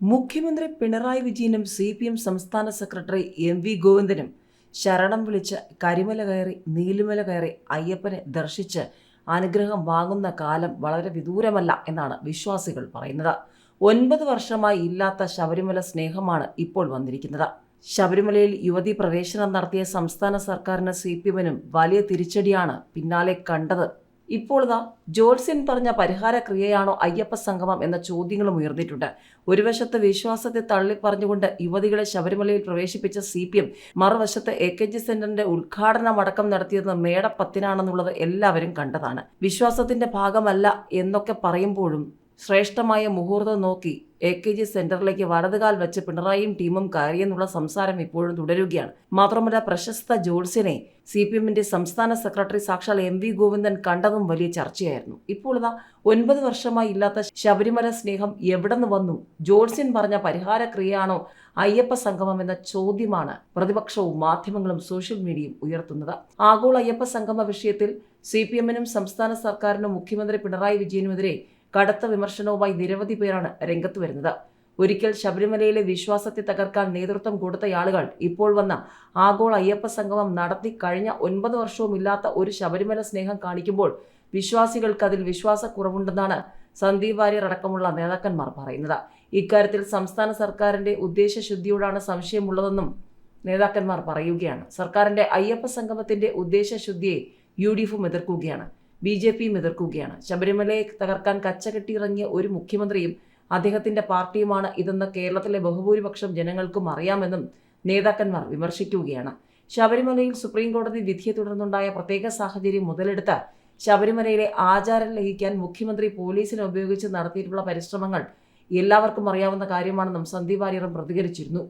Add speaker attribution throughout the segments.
Speaker 1: മുഖ്യമന്ത്രി പിണറായി വിജയനും C P M സംസ്ഥാന സെക്രട്ടറി എം വി ഗോവിന്ദനും ശരണം വിളിച്ച് കരിമല കയറി നീലിമല കയറി അയ്യപ്പനെ ദർശിച്ച് അനുഗ്രഹം വാങ്ങുന്ന കാലം വളരെ വിദൂരമല്ല എന്നാണ് വിശ്വാസികൾ പറയുന്നത്. ഒൻപത് വർഷമായി ഇല്ലാത്ത ശബരിമല സ്നേഹമാണ് ഇപ്പോൾ വന്നിരിക്കുന്നത്. ശബരിമലയിൽ യുവതി പ്രവേശനം നടത്തിയ സംസ്ഥാന സർക്കാരിന് സി പി എമ്മിനും വലിയ തിരിച്ചടിയാണ് പിന്നാലെ കണ്ടത്. ഇപ്പോൾ ഇതാ ജോത്സ്യൻ പറഞ്ഞ പരിഹാര ക്രിയയാണോ അയ്യപ്പ സംഗമം എന്ന ചോദ്യങ്ങളും ഉയർന്നിട്ടുണ്ട്. ഒരു വശത്ത് വിശ്വാസത്തെ തള്ളി പറഞ്ഞുകൊണ്ട് യുവതികളെ ശബരിമലയിൽ പ്രവേശിപ്പിച്ച സി പി എം മറുവശത്ത് എ കെ ജി സെന്ററിന്റെ ഉദ്ഘാടനം അടക്കം നടത്തിയത് മേടപ്പത്തിനാണെന്നുള്ളത് എല്ലാവരും കണ്ടതാണ്. വിശ്വാസത്തിന്റെ ഭാഗമല്ല എന്നൊക്കെ പറയുമ്പോഴും ശ്രേഷ്ഠമായ മുഹൂർത്തം നോക്കി എ കെ ജി സെന്ററിലേക്ക് വലതുകാൽ വെച്ച് പിണറായിയും ടീമും കയറിയെന്നുള്ള സംസാരം ഇപ്പോഴും തുടരുകയാണ്. മാത്രമല്ല പ്രശസ്ത ജോൾസിനെ സി പി എമ്മിന്റെ സംസ്ഥാന സെക്രട്ടറി സാക്ഷാൽ എം വി ഗോവിന്ദൻ കണ്ടതും വലിയ ചർച്ചയായിരുന്നു. ഇപ്പോൾ ഇതാ ഒൻപത് വർഷമായി ഇല്ലാത്ത ശബരിമല സ്നേഹം എവിടെ നിന്ന് വന്നു? ജോൾസിൻ പറഞ്ഞ പരിഹാര ക്രിയയാണോ അയ്യപ്പ സംഗമം എന്ന ചോദ്യമാണ് പ്രതിപക്ഷവും മാധ്യമങ്ങളും സോഷ്യൽ മീഡിയയും ഉയർത്തുന്നത്. ആഗോള അയ്യപ്പ സംഗമ വിഷയത്തിൽ സി പി എമ്മിനും സംസ്ഥാന സർക്കാരിനും മുഖ്യമന്ത്രി പിണറായി വിജയനുമെതിരെ കടുത്ത വിമർശനവുമായി നിരവധി പേരാണ് രംഗത്ത് വരുന്നത്. ഒരിക്കൽ ശബരിമലയിലെ വിശ്വാസത്തെ തകർക്കാൻ നേതൃത്വം കൊടുത്തയാളുകൾ ഇപ്പോൾ വന്ന ആഗോള അയ്യപ്പ സംഗമം നടത്തി കഴിഞ്ഞ ഒൻപത് വർഷവും ഇല്ലാത്ത ഒരു ശബരിമല സ്നേഹം കാണിക്കുമ്പോൾ വിശ്വാസികൾക്ക് അതിൽ വിശ്വാസക്കുറവുണ്ടെന്നാണ് സന്ദീപ് വാര്യർ അടക്കമുള്ള നേതാക്കന്മാർ പറയുന്നത്. ഇക്കാര്യത്തിൽ സംസ്ഥാന സർക്കാരിന്റെ ഉദ്ദേശശുദ്ധിയോടാണ് സംശയമുള്ളതെന്നും നേതാക്കന്മാർ പറയുകയാണ്. സർക്കാരിന്റെ അയ്യപ്പ സംഗമത്തിന്റെ ഉദ്ദേശശുദ്ധിയെ യു ഡി എഫും എതിർക്കുകയാണ്. ബി ജെ പിയും എതിർക്കുകയാണ്. ശബരിമലയെ തകർക്കാൻ കച്ചകെട്ടിയിറങ്ങിയ ഒരു മുഖ്യമന്ത്രിയും അദ്ദേഹത്തിന്റെ പാർട്ടിയുമാണ് ഇതെന്ന് കേരളത്തിലെ ബഹുഭൂരിപക്ഷം ജനങ്ങൾക്കും അറിയാമെന്നും നേതാക്കന്മാർ വിമർശിക്കുകയാണ്. ശബരിമലയിൽ സുപ്രീം കോടതി വിധിയെ തുടർന്നുണ്ടായ പ്രത്യേക സാഹചര്യം മുതലെടുത്ത് ശബരിമലയിലെ ആചാരം ലഹിക്കാൻ മുഖ്യമന്ത്രി പോലീസിനെ ഉപയോഗിച്ച് നടത്തിയിട്ടുള്ള പരിശ്രമങ്ങൾ എല്ലാവർക്കും അറിയാവുന്ന കാര്യമാണെന്നും സന്ദീപ് ആര്യറും പ്രതികരിച്ചിരുന്നു.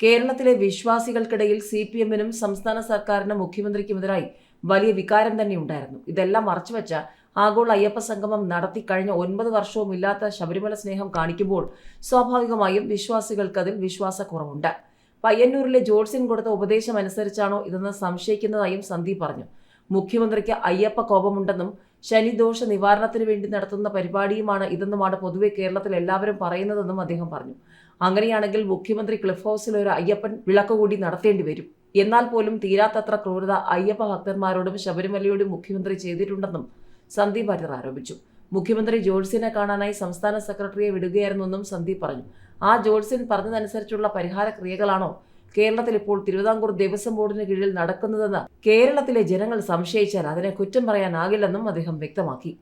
Speaker 1: കേരളത്തിലെ വിശ്വാസികൾക്കിടയിൽ സി പി എമ്മിനും സംസ്ഥാന സർക്കാരിനും മുഖ്യമന്ത്രിക്കുമെതിരായി വലിയ വികാരം തന്നെ ഉണ്ടായിരുന്നു. ഇതെല്ലാം മറച്ചുവെച്ച ആഗോള അയ്യപ്പ സംഗമം നടത്തി കഴിഞ്ഞ ഒൻപത് വർഷവും ഇല്ലാത്ത ശബരിമല സ്നേഹം കാണിക്കുമ്പോൾ സ്വാഭാവികമായും വിശ്വാസികൾക്ക് അതിൽ വിശ്വാസക്കുറവുണ്ട്. പയ്യന്നൂരിലെ ജോൾസിൻ കൊടുത്ത ഉപദേശം അനുസരിച്ചാണോ ഇതെന്ന് സംശയിക്കുന്നതായും സന്ദീപ് പറഞ്ഞു. മുഖ്യമന്ത്രിക്ക് അയ്യപ്പ കോപമുണ്ടെന്നും ശനിദോഷ നിവാരണത്തിന് വേണ്ടി നടത്തുന്ന പരിപാടിയുമാണ് ഇതെന്നുമാണ് പൊതുവെ കേരളത്തിൽ എല്ലാവരും പറയുന്നതെന്നും അദ്ദേഹം പറഞ്ഞു. അങ്ങനെയാണെങ്കിൽ മുഖ്യമന്ത്രി ക്ലിഫ് ഹൗസിൽ ഒരു അയ്യപ്പൻ വിളക്ക് കൂടി നടത്തേണ്ടി വരും. എന്നാൽ പോലും തീരാത്തത്ര ക്രൂരത അയ്യപ്പ ഭക്തന്മാരോടും ശബരിമലയോടും മുഖ്യമന്ത്രി ചെയ്തിട്ടുണ്ടെന്നും സന്ദീപ് വാര്യർ ആരോപിച്ചു. മുഖ്യമന്ത്രി ജോൾസിനെ കാണാനായി സംസ്ഥാന സെക്രട്ടറിയെ വിടുകയായിരുന്നെന്നും സന്ദീപ് പറഞ്ഞു. ആ ജോൾസിൻ പറഞ്ഞതനുസരിച്ചുള്ള പരിഹാര ക്രിയകളാണോ കേരളത്തിൽ ഇപ്പോൾ തിരുവിതാംകൂർ ദേവസ്വം ബോർഡിന് കീഴിൽ നടക്കുന്നതെന്ന് കേരളത്തിലെ ജനങ്ങൾ സംശയിച്ചാൽ അതിനെ കുറ്റം പറയാനാകില്ലെന്നും അദ്ദേഹം വ്യക്തമാക്കി.